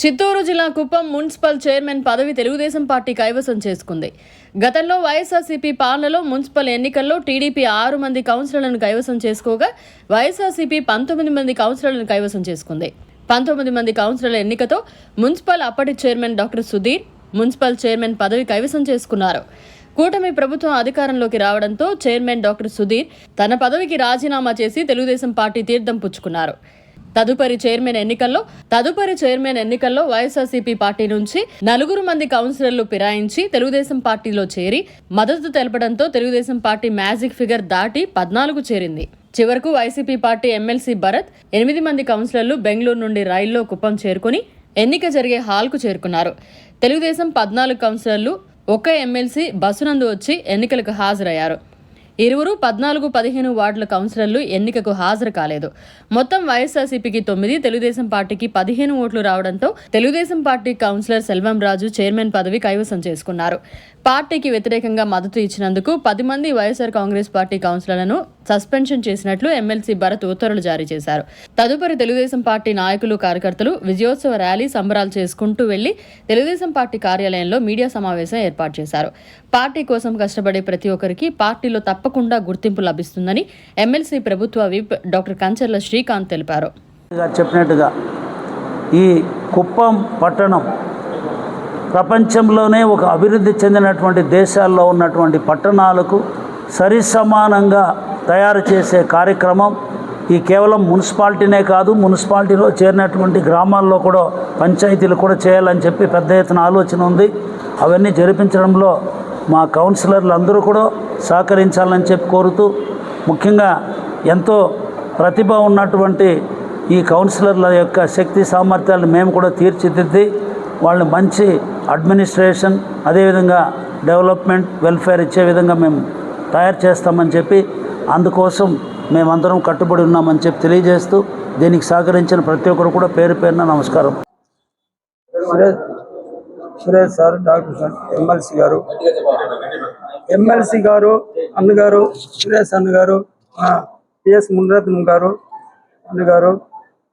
చిత్తూరు జిల్లా Kuppam municipal chairman పదవి Telugu Desam party కైవసం చేసుకుంది. గతంలో వైఎస్ఆర్సీపీ పాలనలో మున్సిపల్ ఎన్నికల్లో టీడీపీ ఆరు మంది కౌన్సిలర్లను కైవసం చేసుకోగా వైఎస్ఆర్సీపీ పంతొమ్మిది మంది కౌన్సిలర్లను కైవసం చేసుకుంది. పంతొమ్మిది మంది కౌన్సిలర్ల ఎన్నికతో మున్సిపల్ అప్పటి chairman doctor Sudheer municipal chairman పదవి కైవసం చేసుకున్నారు. కూటమి ప్రభుత్వం అధికారంలోకి రావడంతో చైర్మన్ డాక్టర్ సుధీర్ తన పదవికి రాజీనామా చేసి తెలుగుదేశం పార్టీ తీర్థం పుచ్చుకున్నారు. తదుపరి చైర్మన్ ఎన్నికల్లో తదుపరి చైర్మన్ ఎన్నికల్లో వైఎస్ఆర్సీపీ పార్టీ నుంచి నలుగురు మంది కౌన్సిలర్లు ఫిరాయించి తెలుగుదేశం పార్టీలో చేరి మద్దతు తెలపడంతో తెలుగుదేశం పార్టీ మ్యాజిక్ ఫిగర్ దాటి పద్నాలుగు చేరింది. చివరకు వైసీపీ పార్టీ ఎమ్మెల్సీ భరత్ ఎనిమిది మంది కౌన్సిలర్లు బెంగళూరు నుండి రైల్లో కుప్పం చేరుకుని ఎన్నిక జరిగే హాల్కు చేరుకున్నారు. తెలుగుదేశం పద్నాలుగు కౌన్సిలర్లు ఒక ఎమ్మెల్సీ బస్సునందు వచ్చి ఎన్నికలకు హాజరయ్యారు. ఇరువురు పద్నాలుగు పదిహేను వార్డుల కౌన్సిలర్లు ఎన్నికకు హాజరు కాలేదు. మొత్తం వైఎస్ఆర్సీపీకి తొమ్మిది తెలుగుదేశం పార్టీకి పదిహేను ఓట్లు రావడంతో Telugudesam party councillor Selvam Raju chairman పదవి కైవసం చేసుకున్నారు. పార్టీకి వ్యతిరేకంగా మద్దతు ఇచ్చినందుకు పది మంది వైఎస్ఆర్ కాంగ్రెస్ పార్టీ కౌన్సిలర్లను సస్పెన్షన్ చేసినట్లు ఎమ్మెల్సీ భరత్ ఉత్తర్వులు జారీ చేశారు. తదుపరి తెలుగుదేశం పార్టీ నాయకులు కార్యకర్తలు విజయోత్సవ ర్యాలీ సంబరాలు చేసుకుంటూ వెళ్ళి తెలుగుదేశం పార్టీ కార్యాలయంలో మీడియా సమావేశం ఏర్పాటు చేశారు. పార్టీ కోసం కష్టపడే ప్రతి ఒక్కరికి పార్టీలో తప్పకుండా గుర్తింపు లభిస్తుందని ఎమ్మెల్సీ ప్రభుత్వ విప్ డాక్టర్ కంచర్ల శ్రీకాంత్ తెలిపారు. చెప్పినట్టుగా ఈ కుప్పం పట్టణం ప్రపంచంలోనే ఒక అభివృద్ధి చెందినటువంటి దేశాల్లో ఉన్నటువంటి పట్టణాలకు సరిసమానంగా తయారు చేసే కార్యక్రమం ఈ కేవలం మున్సిపాలిటీనే కాదు మున్సిపాలిటీలో చేరినటువంటి గ్రామాల్లో కూడా పంచాయతీలు కూడా చేయాలని చెప్పి పెద్ద ఎత్తున ఆలోచన ఉంది. అవన్నీ జరిపించడంలో మా కౌన్సిలర్లు అందరూ కూడా సహకరించాలని చెప్పి కోరుతూ ముఖ్యంగా ఎంతో ప్రతిభ ఉన్నటువంటి ఈ కౌన్సిలర్ల యొక్క శక్తి సామర్థ్యాలను మేము కూడా తీర్చిదిద్ది వాళ్ళని మంచి అడ్మినిస్ట్రేషన్ అదేవిధంగా డెవలప్మెంట్ వెల్ఫేర్ ఇచ్చే విధంగా మేము తయారు చేస్తామని చెప్పి అందుకోసం మేమందరం కట్టుబడి ఉన్నామని చెప్పి తెలియజేస్తూ దీనికి సహకరించిన ప్రతి ఒక్కరు కూడా పేరు పేరున నమస్కారం. Suresh Suresh sir doctor sir MLC గారు. ఎమ్మెల్సీ గారు అన్నగారు సురేష్ అన్నగారు పిఎస్ మునరత్నం గారు అన్నగారు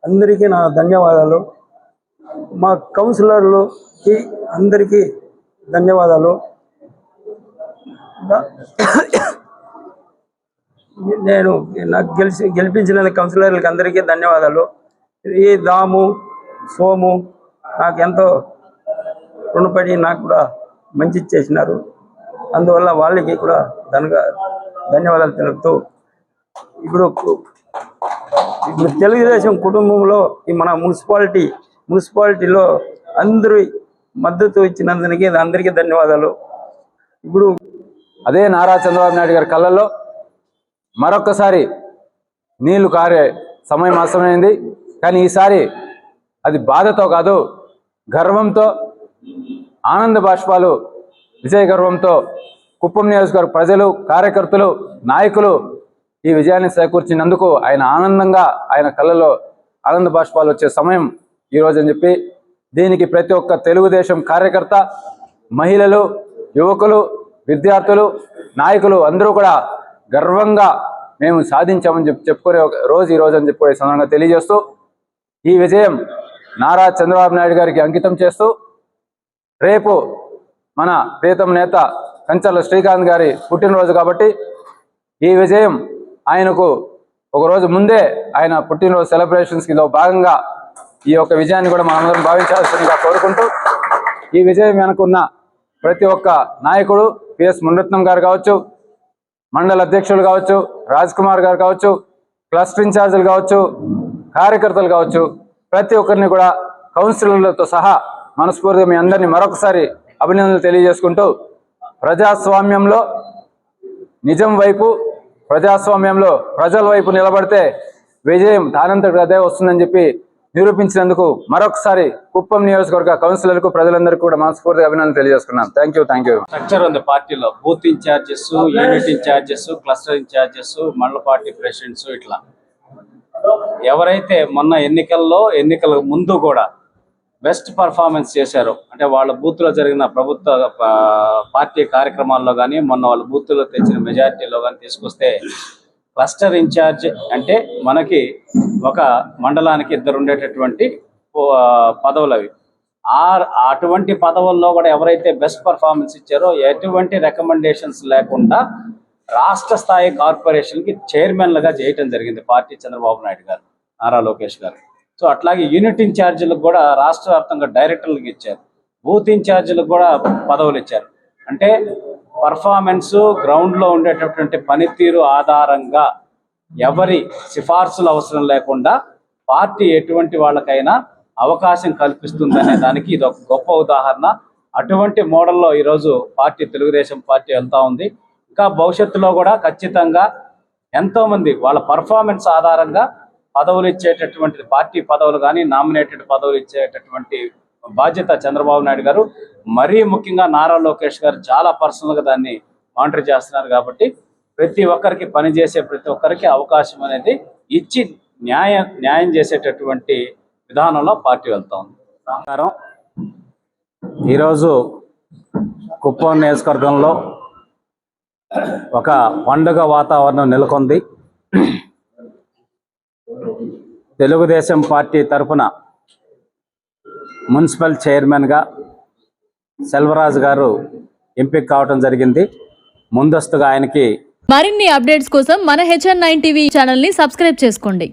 అందరికీ నా ధన్యవాదాలు. మా కౌన్సిలర్లకి అందరికీ ధన్యవాదాలు. నేను నాకు గెలిచి గెలిపించిన కౌన్సిలర్లకి అందరికీ ధన్యవాదాలు. ఈ దాము సోము నాకు ఎంతో రుణపడి నాకు కూడా మంచి చేసినారు. అందువల్ల వాళ్ళకి కూడా ధనగా ధన్యవాదాలు తెలుపుతూ ఇప్పుడు ఇప్పుడు తెలుగుదేశం కుటుంబంలో ఈ మన మున్సిపాలిటీ మున్సిపాలిటీలో అందరూ మద్దతు ఇచ్చినందుకే అందరికీ ధన్యవాదాలు. ఇప్పుడు అదే నారా చంద్రబాబు నాయుడు గారి కళ్ళల్లో మరొక్కసారి నీళ్ళు కారే సమయం అవసరమైంది. కానీ ఈసారి అది బాధతో కాదు గర్వంతో ఆనంద బాష్పాలు విజయ గర్వంతో కుప్పం నియోజకవర్గ ప్రజలు కార్యకర్తలు నాయకులు ఈ విజయాన్ని చేకూర్చినందుకు ఆయన ఆనందంగా ఆయన కళ్ళలో ఆనంద బాష్పాలు వచ్చే సమయం ఈరోజు అని చెప్పి దీనికి ప్రతి ఒక్క తెలుగుదేశం కార్యకర్త మహిళలు యువకులు విద్యార్థులు నాయకులు అందరూ కూడా గర్వంగా మేము సాధించామని చెప్పి చెప్పుకునే ఒక రోజు ఈ రోజు అని చెప్పుకునే సందర్భంగా తెలియజేస్తూ ఈ విజయం నారా చంద్రబాబు నాయుడు గారికి అంకితం చేస్తూ రేపు మన ప్రీతం నేత కంచర్ల శ్రీకాంత్ గారి పుట్టినరోజు కాబట్టి ఈ విజయం ఆయనకు ఒక రోజు ముందే ఆయన పుట్టినరోజు సెలబ్రేషన్స్కి లో భాగంగా ఈ యొక్క విజయాన్ని కూడా మనందరం భావించాల్సిందిగా కోరుకుంటూ ఈ విజయం వెనుకున్న ప్రతి ఒక్క నాయకుడు పిఎస్ మునరత్నం గారు కావచ్చు మండల అధ్యక్షులు కావచ్చు రాజ్ కుమార్ గారు కావచ్చు క్లస్టర్ ఇన్ఛార్జీలు కావచ్చు కార్యకర్తలు కావచ్చు ప్రతి ఒక్కరిని కూడా కౌన్సిలర్లతో సహా మనస్ఫూర్తిగా మీ అందరినీ మరొకసారి అభినందనలు తెలియజేసుకుంటూ ప్రజాస్వామ్యంలో నిజం వైపు ప్రజాస్వామ్యంలో ప్రజల వైపు నిలబడితే విజయం దానంతటి అదే వస్తుందని చెప్పి నిరూపించినందుకు మరొకసారి కుప్పం నియోజకవర్గ కౌన్సిలర్కు ప్రజలందరికీ కూడా మనస్ఫూర్తిగా అభినందనలు తెలియజేసుకున్నాం thank you thank you structure ఉంది పార్టీలో. Booth incharges unit incharges cluster incharges మండల పార్టీ ప్రెసిడెంట్స్ ఇట్లా. ఎవరైతే మొన్న ఎన్నికల్లో ఎన్నికల ముందు కూడా బెస్ట్ పర్ఫార్మెన్స్ చేశారు అంటే వాళ్ళ బూత్లో జరిగిన ప్రభుత్వ పార్టీ కార్యక్రమాల్లో కానీ మొన్న వాళ్ళ బూత్లో తెచ్చిన మెజారిటీలో కానీ తీసుకొస్తే క్లస్టర్ ఇన్ఛార్జ్ అంటే మనకి ఒక మండలానికి ఇద్దరు ఉండేటటువంటి పదవులు అవి. ఆ అటువంటి పదవుల్లో కూడా ఎవరైతే బెస్ట్ పర్ఫార్మెన్స్ ఇచ్చారో ఎటువంటి రికమెండేషన్స్ లేకుండా రాష్ట్ర స్థాయి కార్పొరేషన్కి చైర్మన్లుగా చేయటం జరిగింది పార్టీ చంద్రబాబు నాయుడు గారు నారా లోకేష్ గారు. సో అట్లాగే యూనిట్ ఇన్ఛార్జీలకు కూడా రాష్ట్ర వ్యాప్తంగా డైరెక్టర్లకు ఇచ్చారు. బూత్ ఇన్ఛార్జీలకు కూడా పదవులు ఇచ్చారు. అంటే పర్ఫార్మెన్స్ గ్రౌండ్లో ఉండేటటువంటి పనితీరు ఆధారంగా ఎవరి సిఫార్సులు అవసరం లేకుండా పార్టీ ఎటువంటి వాళ్ళకైనా అవకాశం కల్పిస్తుందనే దానికి ఇది ఒక గొప్ప ఉదాహరణ. అటువంటి మోడల్లో ఈరోజు పార్టీ తెలుగుదేశం పార్టీ వెళ్తూ ఉంది. ఇంకా భవిష్యత్తులో కూడా ఖచ్చితంగా ఎంతో మంది వాళ్ళ పర్ఫార్మెన్స్ ఆధారంగా పదవులు ఇచ్చేటటువంటి పార్టీ పదవులు కానీ నామినేటెడ్ పదవులు ఇచ్చేటటువంటి బాధ్యత చంద్రబాబు నాయుడు గారు. మరీ ముఖ్యంగా నారా లోకేష్ గారు చాలా పర్సనల్గా దాన్ని మానిటర్ చేస్తున్నారు కాబట్టి ప్రతి ఒక్కరికి పనిచేసే ప్రతి ఒక్కరికి అవకాశం అనేది ఇచ్చి న్యాయ న్యాయం చేసేటటువంటి విధానంలో పార్టీ వెళ్తా ఉంది నమస్కారం. ఈరోజు కుప్పం నియోజకవర్గంలో ఒక పండుగ వాతావరణం నెలకొంది. తెలుగుదేశం పార్టీ తరఫున మున్సిపల్ చైర్మన్గా సెల్వరాజు గారు ఎంపిక కావటం జరిగింది. ముందస్తుగా ఆయనకి మరిన్ని అప్డేట్స్ కోసం మన హెచ్ఎన్ నైన్ టీవీ ఛానల్ని సబ్స్క్రైబ్ చేసుకోండి.